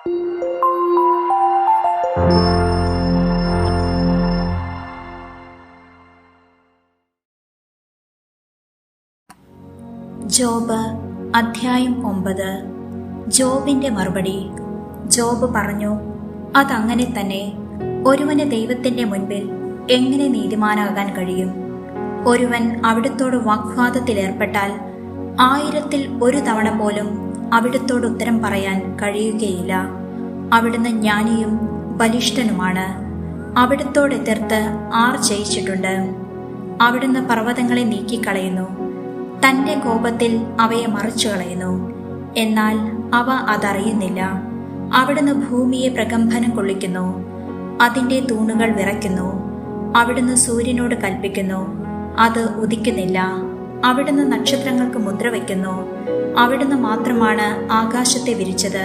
Job അധ്യായം ഒമ്പത്. ജോബിന്റെ മറുപടി. ജോബ് പറഞ്ഞു അതങ്ങനെ തന്നെ ഒരുവന് ദൈവത്തിന്റെ മുൻപിൽ എങ്ങനെ നീതിമാനാകാൻ കഴിയും? ഒരുവൻ അവിടുത്തോട് വാഗ്വാദത്തിൽ ഏർപ്പെട്ടാൽ ആയിരത്തിൽ ഒരു തവണ പോലും അവിടുത്തോട് ഉത്തരം പറയാൻ കഴിയുകയില്ല. അവിടുന്ന് ജ്ഞാനിയും ബലിഷ്ഠനുമാണ്. അവിടുത്തോട് എതിർത്ത് ആർ ജയിച്ചിട്ടുണ്ട്. അവിടുന്ന് പർവതങ്ങളെ നീക്കിക്കളയുന്നു. തന്റെ കോപത്തിൽ അവയെ മറിച്ചു കളയുന്നു. എന്നാൽ അവ അതറിയുന്നില്ല. അവിടുന്ന് ഭൂമിയെ പ്രകമ്പനം കൊള്ളിക്കുന്നു. അതിന്റെ തൂണുകൾ വിറയ്ക്കുന്നു. അവിടുന്ന് സൂര്യനോട് കൽപ്പിക്കുന്നു. അത് ഉദിക്കുന്നില്ല. അവിടുന്ന് നക്ഷത്രങ്ങൾക്ക് മുദ്ര വയ്ക്കുന്നു. അവിടുന്ന് മാത്രമാണ് ആകാശത്തെ വിരിച്ചത്.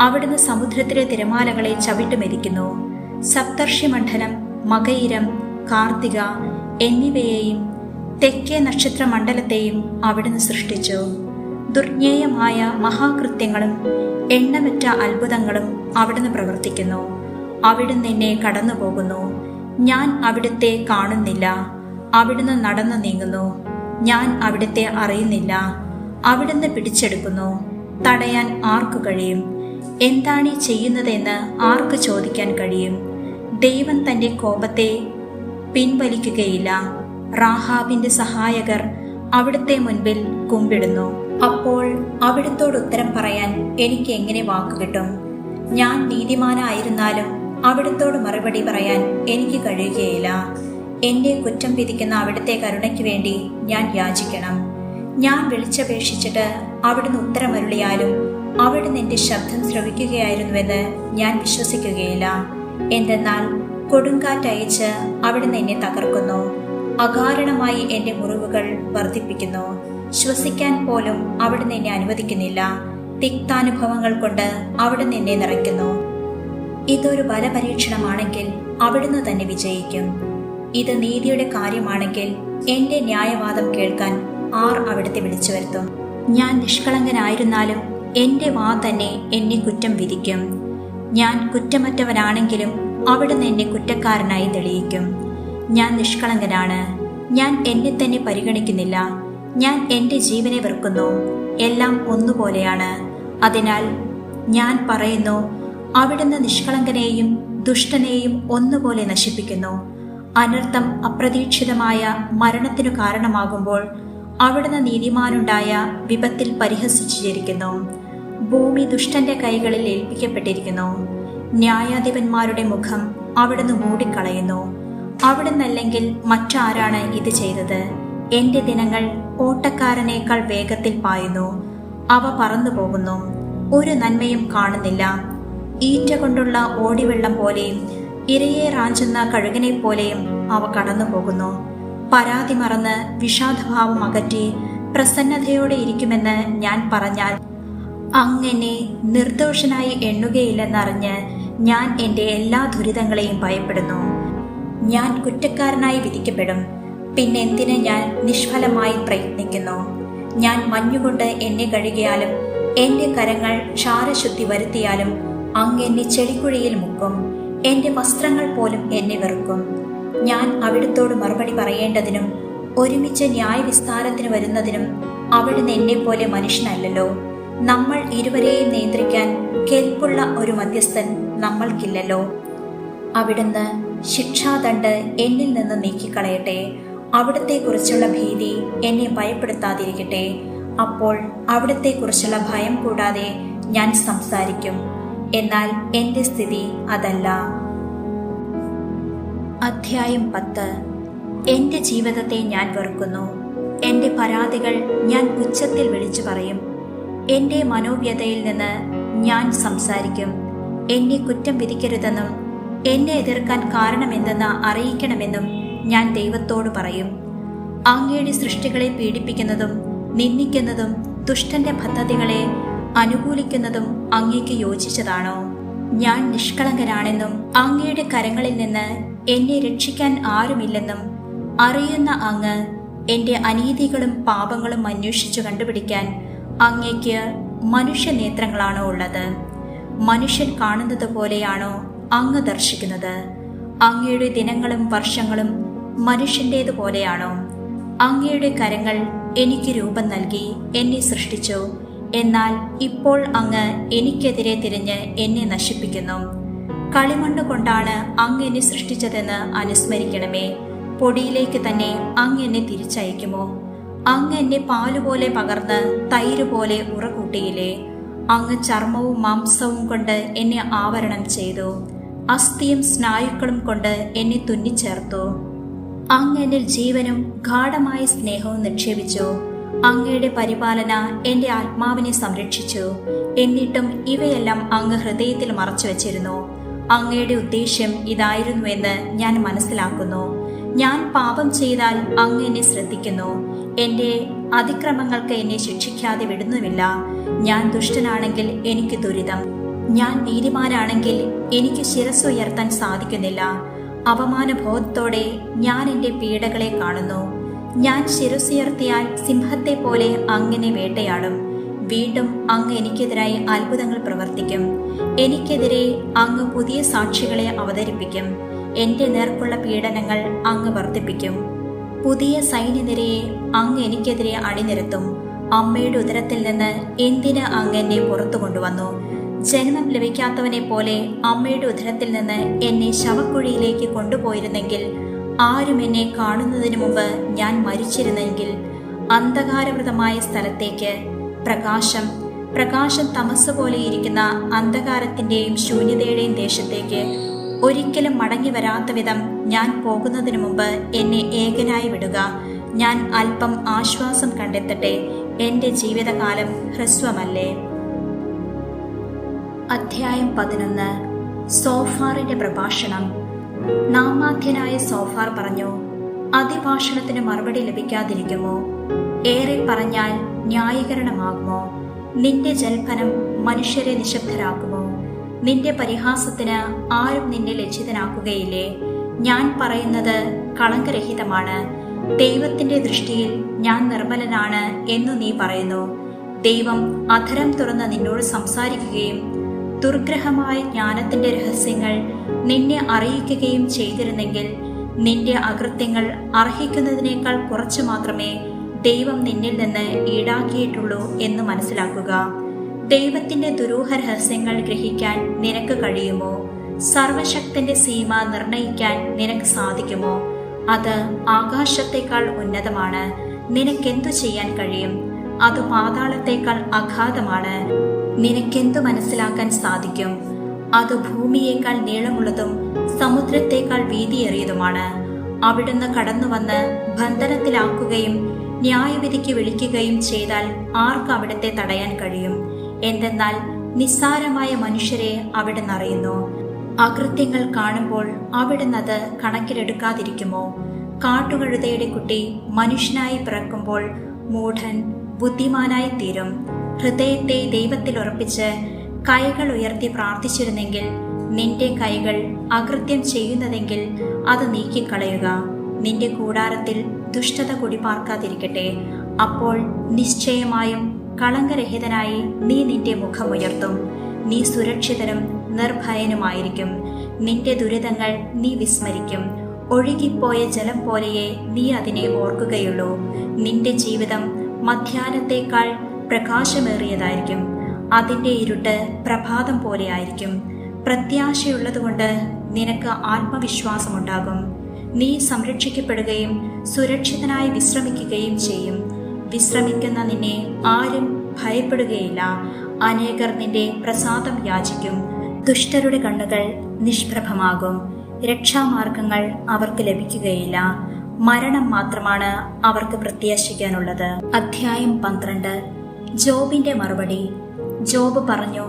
അവിടുന്ന് സമുദ്രത്തിലെ തിരമാലകളെ ചവിട്ടുമെതിക്കുന്നു സപ്തർഷിമണ്ഡലം മകയിരം കാർത്തിക എന്നിവയെയും തെക്കേ നക്ഷത്രമണ്ഡലത്തെയും അവിടുന്ന് സൃഷ്ടിച്ചു. ദുർജ്ഞേയമായ മഹാകൃത്യങ്ങളും എണ്ണമറ്റ അത്ഭുതങ്ങളും അവിടുന്ന് പ്രവർത്തിക്കുന്നു. അവിടുന്ന് എന്നെ കടന്നു പോകുന്നു ഞാൻ അവിടുത്തെ കാണുന്നില്ല. അവിടുന്ന് നടന്നു നീങ്ങുന്നു. ഞാൻ അവിടുത്തെ അറിയുന്നില്ല. അവിടുന്ന് പിടിച്ചെടുക്കുന്നു. തടയാൻ ആർക്കു കഴിയും? എന്താണ് ഈ ചെയ്യുന്നതെന്ന് ആർക്ക് ചോദിക്കാൻ കഴിയും? ദൈവം തന്റെ കോപത്തെ പിൻവലിക്കുകയില്ല. റാഹാബിന്റെ സഹായകർ അവിടുത്തെ മുൻപിൽ കുമ്പിടുന്നു. അപ്പോൾ അവിടുത്തോട് ഉത്തരം പറയാൻ എനിക്ക് എങ്ങനെ വാക്ക് കിട്ടും? ഞാൻ നീതിമാനായിരുന്നാലും അവിടുത്തോട് മറുപടി പറയാൻ എനിക്ക് കഴിയുകയില്ല. എന്റെ കുറ്റം വിധിക്കുന്ന അവിടുത്തെ കരുണയ്ക്ക് വേണ്ടി ഞാൻ യാചിക്കണം. ഞാൻ വിളിച്ചപേക്ഷിച്ചിട്ട് അവിടുന്ന് ഉത്തരമരുളിയാലും അവിടുന്ന് എന്റെ ശബ്ദം ശ്രവിക്കുകയായിരുന്നുവെന്ന് ഞാൻ വിശ്വസിക്കുകയില്ല. എന്തെന്നാൽ കൊടുങ്കാറ്റയച്ച് അവിടുന്ന് എന്നെ തകർക്കുന്നു. അകാരണമായി എന്റെ മുറിവുകൾ വർദ്ധിപ്പിക്കുന്നു. ശ്വസിക്കാൻ പോലും അവിടുന്ന് എന്നെ അനുവദിക്കുന്നില്ല. തിക്താനുഭവങ്ങൾ കൊണ്ട് അവിടുന്ന് എന്നെ നിറയ്ക്കുന്നു. ഇതൊരു ബലപരീക്ഷണമാണെങ്കിൽ അവിടുന്ന് തന്നെ വിജയിക്കും. ഇത് നീതിയുടെ കാര്യമാണെങ്കിൽ എന്റെ ന്യായവാദം കേൾക്കാൻ ആർ അവിടുത്തെ വിളിച്ചു വരുത്തും. ഞാൻ നിഷ്കളങ്കനായിരുന്നാലും എന്റെ വാ തന്നെ എന്നെ കുറ്റം വിധിക്കും. ഞാൻ കുറ്റമറ്റവനാണെങ്കിലും അവിടുന്ന് എന്നെ കുറ്റക്കാരനായി തെളിയിക്കും. ഞാൻ നിഷ്കളങ്കനാണ്. ഞാൻ എന്നെ തന്നെ പരിഗണിക്കുന്നില്ല. ഞാൻ എന്റെ ജീവനെ വെറുക്കുന്നു. എല്ലാം ഒന്നുപോലെയാണ്. അതിനാൽ ഞാൻ പറയുന്നു അവിടുന്ന് നിഷ്കളങ്കനെയും ദുഷ്ടനെയും ഒന്നുപോലെ നശിപ്പിക്കുന്നു. അനർത്ഥം അപ്രതീക്ഷിതമായ മരണത്തിനു കാരണമാകുമ്പോൾ അവിടുന്ന് നീതിമാനുണ്ടായ വിപത്തിൽ പരിഹസിച്ചിരിക്കുന്നു ഭൂമി ദുഷ്ടന്റെ കൈകളിൽ ഏൽപ്പിക്കപ്പെട്ടിരിക്കുന്നു. ന്യായാധിപന്മാരുടെ മുഖം അവിടുന്ന് മൂടിക്കളയുന്നു. അവിടുന്നല്ലെങ്കിൽ മറ്റാരാണ് ഇത് ചെയ്തത്? എന്റെ ദിനങ്ങൾ ഓട്ടക്കാരനേക്കാൾ വേഗത്തിൽ പായുന്നു. അവ പറന്നു പോകുന്നു ഒരു നന്മയും കാണുന്നില്ല. ഈറ്റ കൊണ്ടുള്ള ഓടിവെള്ളം പോലെയും ഇരയെ റാഞ്ചുന്ന കഴുകനെ പോലെയും അവ കടന്നു പോകുന്നു പരാതി മറന്ന് വിഷാദഭാവം അകറ്റി പ്രസന്നതയോടെ ഇരിക്കുമെന്ന് ഞാൻ പറഞ്ഞാൽ അങ്ങനെ നിർദോഷനായി എണ്ണുകയില്ലെന്നറിഞ്ഞ് ഞാൻ എന്റെ എല്ലാ ദുരിതങ്ങളെയും ഭയപ്പെടുന്നു. ഞാൻ കുറ്റക്കാരനായി വിധിക്കപ്പെടും. പിന്നെ പിന്നെന്തിന് ഞാൻ നിഷ്ഫലമായി പ്രയത്നിക്കുന്നു? ഞാൻ മഞ്ഞുകൊണ്ട് എന്നെ കഴുകിയാലും എന്റെ കരങ്ങൾ ക്ഷാരശുദ്ധി വരുത്തിയാലും അങ്ങ് എന്നെ ചെടിക്കുഴിയിൽ മുക്കും. എന്റെ വസ്ത്രങ്ങൾ പോലും എന്നെ വെറുക്കും. ഞാൻ അവിടുത്തോട് മറുപടി പറയേണ്ടതിനും ഒരുമിച്ച് ന്യായവിസ്താരത്തിന് വരുന്നതിനും അവിടുന്ന് എന്നെ പോലെ മനുഷ്യനല്ലല്ലോ. നമ്മൾ ഇരുവരെയും നിയന്ത്രിക്കാൻ കെൽപ്പുള്ള ഒരു മധ്യസ്ഥൻ നമ്മൾക്കില്ലല്ലോ. അവിടുന്ന് ശിക്ഷാദണ്ഡ് എന്നിൽ നിന്ന് നീക്കിക്കളയട്ടെ. അവിടത്തെക്കുറിച്ചുള്ള ഭീതി എന്നെ ഭയപ്പെടുത്താതിരിക്കട്ടെ. അപ്പോൾ അവിടത്തെക്കുറിച്ചുള്ള ഭയം കൂടാതെ ഞാൻ സംസാരിക്കും. എന്നാൽ എന്റെ സ്ഥിതി അതല്ല. അധ്യായം പത്ത്. എന്റെ ജീവിതത്തെ ഞാൻ വെറുക്കുന്നു. എന്റെ പരാതികൾ ഞാൻ ഉച്ചത്തിൽ വിളിച്ചു പറയും. എന്റെ മനോവ്യതയിൽ നിന്ന് ഞാൻ സംസാരിക്കും. എന്നെ കുറ്റം വിധിക്കരുതെന്നും എന്നെ എതിർക്കാൻ കാരണമെന്തെന്ന് അറിയിക്കണമെന്നും ഞാൻ ദൈവത്തോട് പറയും. അങ്ങയുടെ സൃഷ്ടികളെ പീഡിപ്പിക്കുന്നതും നിന്ദിക്കുന്നതും ദുഷ്ടന്റെ പദ്ധതികളെ അനുകൂലിക്കുന്നതും അങ്ങേക്ക് യോജിച്ചതാണോ? ഞാൻ നിഷ്കളങ്കരാണെന്നും അങ്ങയുടെ കരങ്ങളിൽ നിന്ന് എന്നെ രക്ഷിക്കാൻ ആരുമില്ലെന്നും അറിയുന്ന അങ്ങ് എന്റെ അനീതികളും പാപങ്ങളും അന്വേഷിച്ചു കണ്ടുപിടിക്കാൻ അങ്ങയ്ക്ക് മനുഷ്യ നേത്രങ്ങളാണോ ഉള്ളത്? മനുഷ്യൻ കാണുന്നത് പോലെയാണോ അങ്ങ് ദർശിക്കുന്നത്? അങ്ങയുടെ ദിനങ്ങളും വർഷങ്ങളും മനുഷ്യന്റേതുപോലെയാണോ അങ്ങയുടെ കരങ്ങൾ എനിക്ക് രൂപം നൽകി എന്നെ സൃഷ്ടിച്ചു. എന്നാൽ ഇപ്പോൾ അങ്ങ് എനിക്കെതിരെ തിരിഞ്ഞ് എന്നെ നശിപ്പിക്കുന്നു. കളിമണ്ണ് കൊണ്ടാണ് അങ്ങ് എന്നെ സൃഷ്ടിച്ചതെന്ന് അനുസ്മരിക്കണമേ. പൊടിയിലേക്ക് തന്നെ അങ്ങ് എന്നെ തിരിച്ചയക്കുമോ? അങ്ങ് എന്നെ പാലുപോലെ പകർന്ന് തൈര് പോലെ ഉറകൂട്ടിയില്ലേ? അങ്ങ് ചർമ്മവും മാംസവും കൊണ്ട് എന്നെ ആവരണം ചെയ്തു. അസ്ഥിയും സ്നായുക്കളും കൊണ്ട് എന്നെ തുന്നിച്ചേർത്തു. അങ്ങ് എന്നിൽ ജീവനും ഗാഠമായ സ്നേഹവും നിക്ഷേപിച്ചു. അങ്ങയുടെ പരിപാലന എന്റെ ആത്മാവിനെ സംരക്ഷിച്ചു. എന്നിട്ടും ഇവയെല്ലാം അങ്ങ് ഹൃദയത്തിൽ മറച്ചു വച്ചിരുന്നു അങ്ങയുടെ ഉദ്ദേശ്യം ഇതായിരുന്നുവെന്ന് ഞാൻ മനസ്സിലാക്കുന്നു. ഞാൻ പാപം ചെയ്താൽ അങ്ങ് എന്നെ ശ്രദ്ധിക്കുന്നു. എന്റെ അതിക്രമങ്ങൾക്ക് എന്നെ ശിക്ഷിക്കാതെ വിടുന്നുമില്ല. ഞാൻ ദുഷ്ടനാണെങ്കിൽ എനിക്ക് ദുരിതം. ഞാൻ നീതിമാനാണെങ്കിൽ എനിക്ക് ശിരസ് ഉയർത്താൻ സാധിക്കുന്നില്ല. അപമാനബോധത്തോടെ ഞാൻ എന്റെ പീഡകളെ കാണുന്നു. ഞാൻ ശിരസുയർത്തിയാൽ സിംഹത്തെ പോലെ അങ്ങനെ വേട്ടയാടും. വീണ്ടും അങ്ങ് എനിക്കെതിരായി അത്ഭുതങ്ങൾ പ്രവർത്തിക്കും. എനിക്കെതിരെ അങ്ങ് പുതിയ സാക്ഷികളെ അവതരിപ്പിക്കും. എന്റെ നേർക്കുള്ള പീഡനങ്ങൾ അങ്ങ് വർദ്ധിപ്പിക്കും. പുതിയ സൈന്യനിരയെ അങ്ങ് എനിക്കെതിരെ അണിനിരത്തും. അമ്മയുടെ ഉദരത്തിൽ നിന്ന് എന്തിന് അങ്ങ് എന്നെ പുറത്തു കൊണ്ടുവന്നു? ജന്മം ലഭിക്കാത്തവനെ പോലെ അമ്മയുടെ ഉദരത്തിൽ നിന്ന് എന്നെ ശവക്കുഴിയിലേക്ക് കൊണ്ടുപോയിരുന്നെങ്കിൽ ആരും എന്നെ കാണുന്നതിന് മുമ്പ് ഞാൻ മരിച്ചിരുന്നെങ്കിൽ അന്ധകാരവൃതമായ സ്ഥലത്തേക്ക് പ്രകാശം പ്രകാശം തമസ് പോലെ ഇരിക്കുന്ന അന്ധകാരത്തിന്റെയും ശൂന്യതയുടെയും ദേശത്തേക്ക് ഒരിക്കലും മടങ്ങി വരാത്ത വിധം ഞാൻ പോകുന്നതിന് മുമ്പ് എന്നെ ഏകനായി വിടുക. ഞാൻ അല്പം ആശ്വാസം കണ്ടെത്തട്ടെ. എന്റെ ജീവിതകാലം ഹ്രസ്വമല്ലേ? അധ്യായം പതിനൊന്ന്. സോഫാറിന്റെ പ്രഭാഷണം. നാമാധ്യനായ സോഫാർ പറഞ്ഞു അതിഭാഷണത്തിന് മറുപടി ലഭിക്കാതിരിക്കുമോ? ഏറെ പറഞ്ഞാൽ ന്യായീകരണമാകുമോ? നിന്റെ ജൽഫനം മനുഷ്യരെ നിശബ്ദരാക്കുമോ? നിന്റെ പരിഹാസത്തിന് ആരും നിന്നെ ലജ്ജിതനാക്കുകയില്ലേ? ഞാൻ പറയുന്നത് കളങ്കരഹിതമാണ്. ദൈവത്തിന്റെ ദൃഷ്ടിയിൽ ഞാൻ നിർമ്മലനാണ് എന്നു നീ പറയുന്നു. ദൈവം അധരം തുറന്ന് നിന്നോട് സംസാരിക്കുകയും ദുർഗ്രഹമായ ജ്ഞാനത്തിന്റെ രഹസ്യങ്ങൾ നിന്നെ അറിയിക്കുകയും ചെയ്തിരുന്നെങ്കിൽ നിന്റെ അകൃത്യങ്ങൾ അർഹിക്കുന്നതിനേക്കാൾ കുറച്ചു മാത്രമേ ദൈവം നിന്നിൽ നിന്ന് ഈടാക്കിയിട്ടുള്ളൂ എന്ന് മനസ്സിലാക്കുക. ദൈവത്തിന്റെ ദുരൂഹ രഹസ്യങ്ങൾ ഗ്രഹിക്കാൻ നിനക്ക് കഴിയുമോ? സർവശക്തന്റെ സീമ നിർണയിക്കാൻ നിനക്ക് സാധിക്കുമോ? അത് ആകാശത്തേക്കാൾ ഉന്നതമാണ്. നിനക്കെന്തു ചെയ്യാൻ കഴിയും? അത് പാതാളത്തേക്കാൾ അഗാധമാണ് നിനക്കെന്തു മനസ്സിലാക്കാൻ സാധിക്കും? അത് ഭൂമിയേക്കാൾ നീളമുള്ളതും സമുദ്രത്തേക്കാൾ വീതിയേറിയതുമാണ്. അവിടുന്ന് കടന്നുവന്ന് ബന്ധനത്തിലാക്കുകയും ന്യായവിധിക്ക് വിളിക്കുകയും ചെയ്താൽ ആർക്ക് അവിടത്തെ തടയാൻ കഴിയും? എന്തെന്നാൽ നിസ്സാരമായ മനുഷ്യരെ അവിടുന്ന് അറിയുന്നു. അകൃത്യങ്ങൾ കാണുമ്പോൾ അവിടുന്ന് അത് കണക്കിലെടുക്കാതിരിക്കുമോ? കാട്ടുകഴുതയുടെ കുട്ടി മനുഷ്യനായി പിറക്കുമ്പോൾ മൂഢൻ ബുദ്ധിമാനായി തീരും. ഹൃദയത്തെ ദൈവത്തിൽ ഉറപ്പിച്ച് കൈകൾ ഉയർത്തി പ്രാർത്ഥിച്ചിരുന്നെങ്കിൽ നിന്റെ കൈകൾ അകൃത്യം ചെയ്യുന്നതെങ്കിൽ അത് നീക്കിക്കളയുക. നിന്റെ കൂടാരത്തിൽ ദുഷ്ടത കുടിപാർക്കാതിരിക്കട്ടെ അപ്പോൾ നിശ്ചയമായും കളങ്കരഹിതനായി നീ നിന്റെ മുഖമുയർത്തും നീ സുരക്ഷിതനും നിർഭയനുമായിരിക്കും. നിന്റെ ദുരിതങ്ങൾ നീ വിസ്മരിക്കും. ഒഴുകിപ്പോയ ജലം പോലെയേ നീ അതിനെ ഓർക്കുകയുള്ളൂ. നിന്റെ ജീവിതം മധ്യാനത്തേക്കാൾ പ്രകാശമേറിയതായിരിക്കും. അതിന്റെ ഇരുട്ട് പ്രഭാതം പോലെയായിരിക്കും പ്രത്യാശയുള്ളതുകൊണ്ട് നിനക്ക് ആത്മവിശ്വാസമുണ്ടാകും. നീ സംരക്ഷിക്കപ്പെടുകയും സുരക്ഷിതനായി വിശ്രമിക്കുകയും ചെയ്യും. വിശ്രമിക്കുന്ന നിന്നെ ആരും ഭയപ്പെടുകയില്ല. അനേകർ നിന്റെ പ്രസാദം യാചിക്കും. ദുഷ്ടരുടെ കണ്ണുകൾ നിഷ്പ്രഭമാകും. രക്ഷാമാർഗങ്ങൾ അവർക്ക് ലഭിക്കുകയില്ല. മരണം മാത്രമാണ് അവർക്ക് പ്രത്യാശിക്കാനുള്ളത്. അധ്യായം പന്ത്രണ്ട്. ജോബിന്റെ മറുപടി. ജോബ് പറഞ്ഞു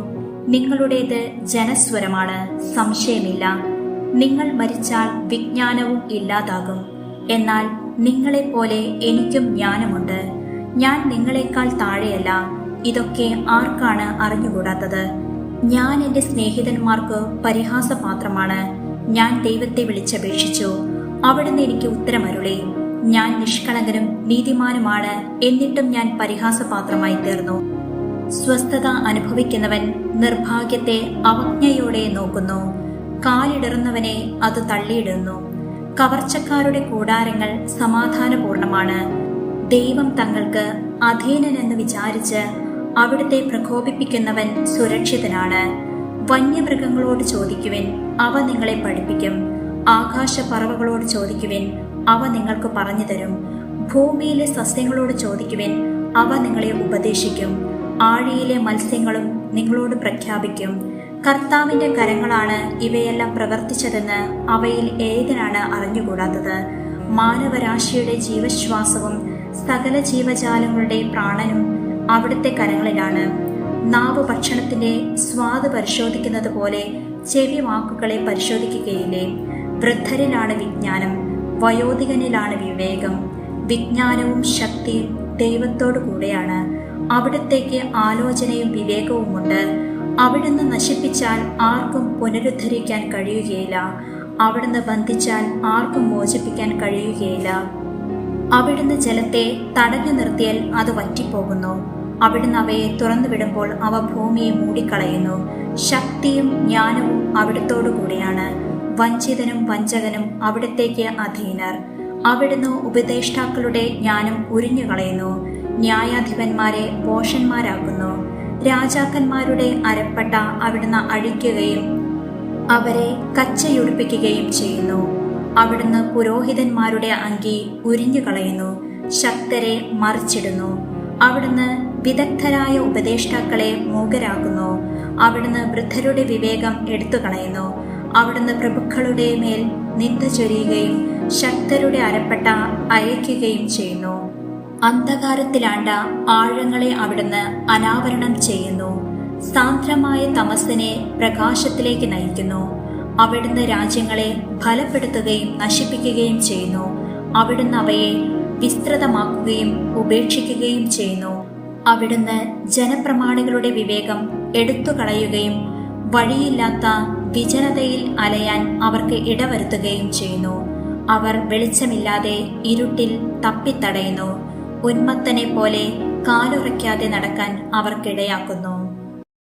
നിങ്ങളുടേത് ജനസ്വരമാണ്. സംശയമില്ല. നിങ്ങൾ മരിച്ചാൽ വിജ്ഞാനവും ഇല്ലാതാകും. എന്നാൽ നിങ്ങളെപ്പോലെ എനിക്കും ജ്ഞാനമുണ്ട്. ഞാൻ നിങ്ങളെക്കാൾ താഴെയല്ല. ഇതൊക്കെ ആർക്കാണ് അറിഞ്ഞുകൂടാത്തത്? ഞാൻ എന്റെ സ്നേഹിതന്മാർക്ക് പരിഹാസപാത്രമാണ് ഞാൻ ദൈവത്തെ വിളിച്ചപേക്ഷിച്ചു. അവിടുന്ന് എനിക്ക് ഉത്തരമരുളി. ഞാൻ നിഷ്കളങ്കനും നീതിമാനുമാണ്. എന്നിട്ടും ഞാൻ പരിഹാസപാത്രമായി തീർന്നു. സ്വസ്ഥത അനുഭവിക്കുന്നവൻ നിർഭാഗ്യത്തെ അവജ്ഞയോടെ നോക്കുന്നു. കാലിടറുന്നവനെ അത് തള്ളിയിടുന്നു. കവർച്ചക്കാരുടെ കൂടാരങ്ങൾ സമാധാനപൂർണമാണ്. ദൈവം തങ്ങൾക്ക് അധീനനെന്ന് വിചാരിച്ച് അവിടുത്തെ പ്രകോപിപ്പിക്കുന്നവൻ സുരക്ഷിതനാണ്. വന്യമൃഗങ്ങളോട് ചോദിക്കുവിൻ അവ നിങ്ങളെ പഠിപ്പിക്കും. ആകാശ പറവകളോട് ചോദിക്കുവിൻ അവ നിങ്ങൾക്ക് പറഞ്ഞു തരും. ഭൂമിയിലെ സസ്യങ്ങളോട് ചോദിക്കുവിൻ അവ നിങ്ങളെ ഉപദേശിക്കും. ആഴിയിലെ മത്സ്യങ്ങളും നിങ്ങളോട് പ്രഖ്യാപിക്കും. കർത്താവിന്റെ കരങ്ങളാണ് ഇവയെല്ലാം പ്രവർത്തിച്ചതെന്ന് അവയിൽ ഏതിനാണ് അറിഞ്ഞുകൂടാത്തത്? മാനവരാശിയുടെ ജീവശ്വാസവും സകല ജീവജാലങ്ങളുടെ പ്രാണനും അവിടുത്തെ കരങ്ങളിലാണ്. നാവ് ഭക്ഷണത്തിന്റെ സ്വാദ് പരിശോധിക്കുന്നത് പോലെ ചെവി വാക്കുകളെ പരിശോധിക്കുകയില്ലേ? വൃദ്ധരിലാണ് വിജ്ഞാനം വയോധികനിലാണ് വിവേകം. വിജ്ഞാനവും ശക്തിയും ദൈവത്തോടു കൂടെയാണ് അവിടത്തേക്ക് ആലോചനയും വിവേകവുമുണ്ട്. അവിടുന്ന് നശിപ്പിച്ചാൽ ആർക്കും പുനരുദ്ധരിക്കാൻ കഴിയുകയില്ല. അവിടുന്ന് ബന്ധിച്ചാൽ ആർക്കും മോചിപ്പിക്കാൻ കഴിയുകയില്ല. അവിടുന്ന് ജലത്തെ തടഞ്ഞു നിർത്തിയാൽ അത് വറ്റിപ്പോകുന്നു. അവിടുന്ന് അവയെ തുറന്നു വിടുമ്പോൾ അവ ഭൂമിയെ മൂടിക്കളയുന്നു. ശക്തിയും ജ്ഞാനവും അവിടുത്തോടു കൂടിയാണ് വഞ്ചിതനും വഞ്ചകനും അവിടത്തേക്ക് അധീനർ. അവിടുന്ന് ഉപദേഷ്ടാക്കളുടെ ജ്ഞാനം ഉരിഞ്ഞു കളയുന്നു ന്യായാധിപന്മാരെ പോഷന്മാരാക്കുന്നു രാജാക്കന്മാരുടെ അരപ്പട്ട അവിടുന്ന് അഴിക്കുകയും അവരെ കച്ചയൊടുപ്പിക്കുകയും ചെയ്യുന്നു. അവിടുന്ന് പുരോഹിതന്മാരുടെ അങ്കി ഉരിഞ്ഞു കളയുന്നു ശക്തരെ മറിച്ചിടുന്നു. അവിടുന്ന് വിദഗ്ധരായ ഉപദേഷ്ടാക്കളെ മൂകരാക്കുന്നു. അവിടുന്ന് വൃദ്ധരുടെ വിവേകം എടുത്തു കളയുന്നു അവിടുന്ന് പ്രഭുക്കളുടെ മേൽ നിന്ദ ചൊരിയുകയും ശക്തരുടെ അരപ്പെട്ട അയക്കുകയും ചെയ്യുന്നു. അന്ധകാരത്തിലാണ്ട ആഴങ്ങളെ അവിടുന്ന് അനാവരണം ചെയ്യുന്നു. സാന്ദ്രമായ തമസ്സിനെ പ്രകാശത്തിലേക്ക് നയിക്കുന്നു. അവിടുന്ന് രാജ്യങ്ങളെ ഫലപ്പെടുത്തുകയും നശിപ്പിക്കുകയും ചെയ്യുന്നു. അവിടുന്ന് അവയെ വിസ്തൃതമാക്കുകയും ഉപേക്ഷിക്കുകയും ചെയ്യുന്നു. അവിടുന്ന് ജനപ്രമാണികളുടെ വിവേകം എടുത്തു കളയുകയും വഴിയില്ലാത്ത വിജനതയിൽ അലയാൻ അവർക്ക് ഇടവരുത്തുകയും ചെയ്യുന്നു. അവർ വെളിച്ചമില്ലാതെ ഇരുട്ടിൽ തപ്പിത്തടയുന്നു. ഉന്മത്തനെ പോലെ കാലുറയ്ക്കാതെ നടക്കാൻ അവർക്കിടയാക്കുന്നു.